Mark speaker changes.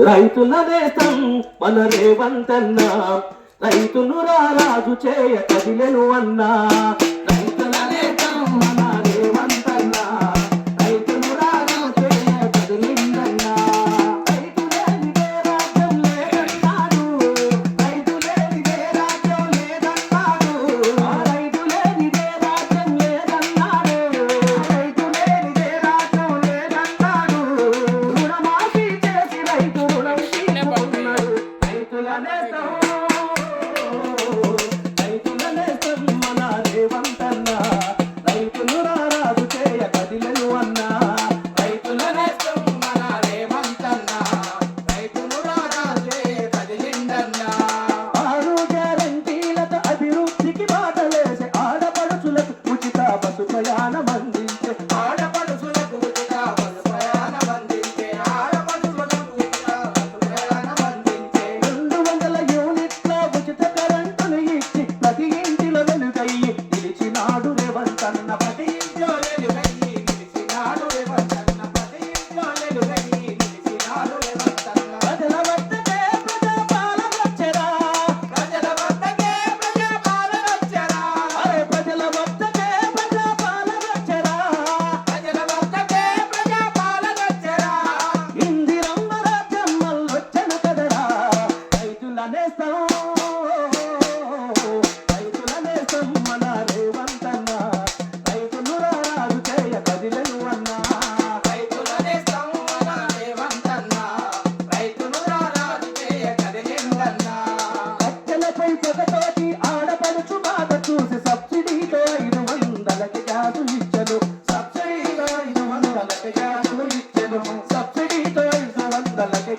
Speaker 1: రైతుల దేశం మన రేవంతన్నా. రైతును రాజు చేయ కదిలెను అన్నా. నేస్తాం. మన రేవంతన్న. రైతులు రాజు చేయ కదిలను అన్న. రైతుల నేస్తాం రైతులు రాజు చేయ కదిలేందన్న కట్టెలపై పొగతోటి ఆడపడుచు బాధ చూసి సబ్సిడీతో ఐదు వందలకి గ్యాసు ఇచ్చను. సబ్సిడీతో ఐదు వందలకి గ్యాసు ఇచ్చను. సబ్సిడీతో ఐదు వందలకి